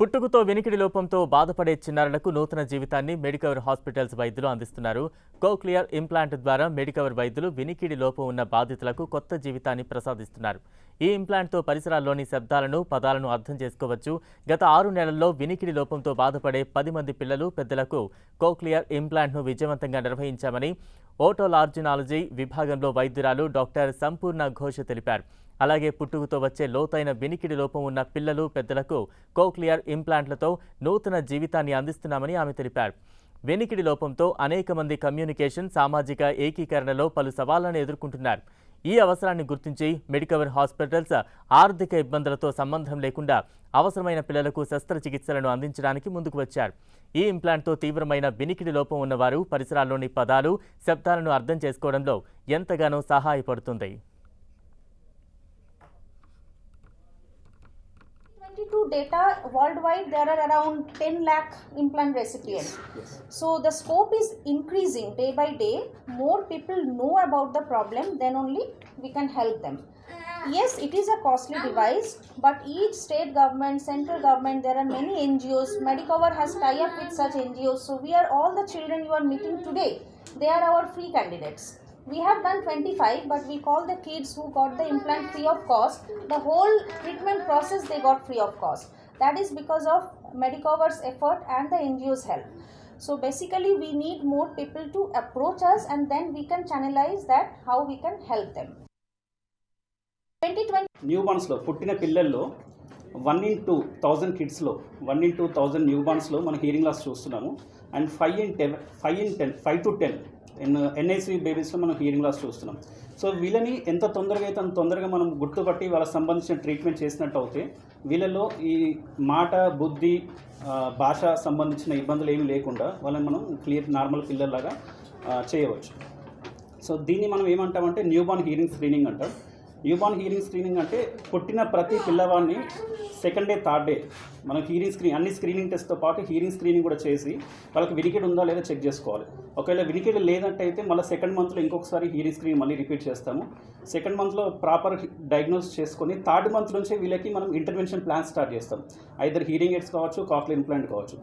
పుట్టుకతో వెనికిడి లోపంతో బాధపడే చిన్నారులకు నూతన జీవితాన్ని మెడికవర్ హాస్పిటల్స్ వైద్యులు అందిస్తున్నారు. కోక్లియర్ ఇంప్లాంట్ ద్వారా మెడికవర్ వైద్యులు వినికిడి లోపం ఉన్న బాధితులకు కొత్త జీవితాన్ని ప్రసాదిస్తున్నారు. ఈ ఇంప్లాంట్తో పరిసరాల్లోని శబ్దాలను పదాలను అర్థం చేసుకోవచ్చు. గత ఆరు నెలల్లో వినికిడి లోపంతో బాధపడే పది మంది పిల్లలు పెద్దలకు కోక్లియర్ ఇంప్లాంట్ను విజయవంతంగా నిర్వహించామని ఓటోలార్జినాలజీ విభాగంలో వైద్యురాలు డాక్టర్ సంపూర్ణ ఘోష్ తెలిపారు. అలాగే పుట్టుకతో వచ్చే లోతైన వినికిడి లోపం ఉన్న పిల్లలు పెద్దలకు కోక్లియర్ ఇంప్లాంట్లతో నూతన జీవితాన్ని అందిస్తున్నామని ఆమె తెలిపారు. వెనికిడి లోపంతో అనేక మంది కమ్యూనికేషన్ సామాజిక ఏకీకరణలో పలు సవాళ్ళను ఎదుర్కొంటున్నారు. ఈ అవసరాన్ని గుర్తించి మెడికవర్ హాస్పిటల్స్ ఆర్థిక ఇబ్బందులతో సంబంధం లేకుండా అవసరమైన పిల్లలకు శస్త్రచికిత్సలను అందించడానికి ముందుకు వచ్చారు. ఈ ఇంప్లాంట్తో తీవ్రమైన వినికిడి లోపం ఉన్నవారు పరిసరాల్లోని పదాలు శబ్దాలను అర్థం చేసుకోవడంలో ఎంతగానో సహాయపడుతుంది. 22 data worldwide there are around 10 lakh implant recipients. So the scope is increasing day by day. More people know about the problem then only we can help them. Yes it is a costly device but each state government central government there are many ngos medicover has tie up with such ngos so we are all the children you are meeting today they are our free candidates we have done 25 but we call the kids who got the implant free of cost the whole treatment process they got free of cost that is because of medicover's effort and the ngos help so basically we need more people to approach us and then we can channelize that how we can help them 2020 new బార్న్స్లో పుట్టిన పిల్లల్లో one in two thousand కిడ్స్లో one in two thousand new బార్న్స్లో మనం hearing loss చూస్తున్నాము. And five in ten five in ten five to ten N NIC బేబీస్లో మనం hearing loss చూస్తున్నాం. So వీళ్ళని ఎంత తొందరగా అయితే అంత తొందరగా మనం గుర్తుపట్టి వాళ్ళకి సంబంధించిన ట్రీట్మెంట్ చేసినట్టు అయితే వీళ్ళలో ఈ మాట బుద్ధి భాష సంబంధించిన ఇబ్బందులు ఏమీ లేకుండా వాళ్ళని మనం క్లియర్ నార్మల్ పిల్లల్లాగా చేయవచ్చు. సో దీన్ని మనం ఏమంటామంటే న్యూబార్న్ హీరింగ్ స్క్రీనింగ్ అంటాం. న్యూబార్న్ హీరింగ్ స్క్రీనింగ్ అంటే పుట్టిన ప్రతి పిల్లవాడిని సెకండ్ డే థర్డ్ డే. మనం హీరింగ్ స్క్రీన్ అన్ని స్క్రీనింగ్ టెస్ట్తో పాటు హీరింగ్ స్క్రీనింగ్ కూడా చేసి వాళ్ళకి వినికిడి ఉందా లేదా చెక్ చేసుకోవాలి. ఒకవేళ వినికిడి లేదంటే అయితే మళ్ళీ సెకండ్ మంత్లో ఇంకొకసారి హీరింగ్ స్క్రీన్ మళ్ళీ రిపీట్ చేస్తాము. సెకండ్ మంత్లో ప్రాపర్ డయాగ్నోస్ చేసుకొని థర్డ్ మంత్ నుంచే వీళ్ళకి మనం ఇంటర్వెన్షన్ ప్లాన్ స్టార్ట్ చేస్తాం. ఐదర్ హీరింగ్ ఎయిడ్స్ కావచ్చు కాక్లీ ఇంప్లాంట్ కావచ్చు.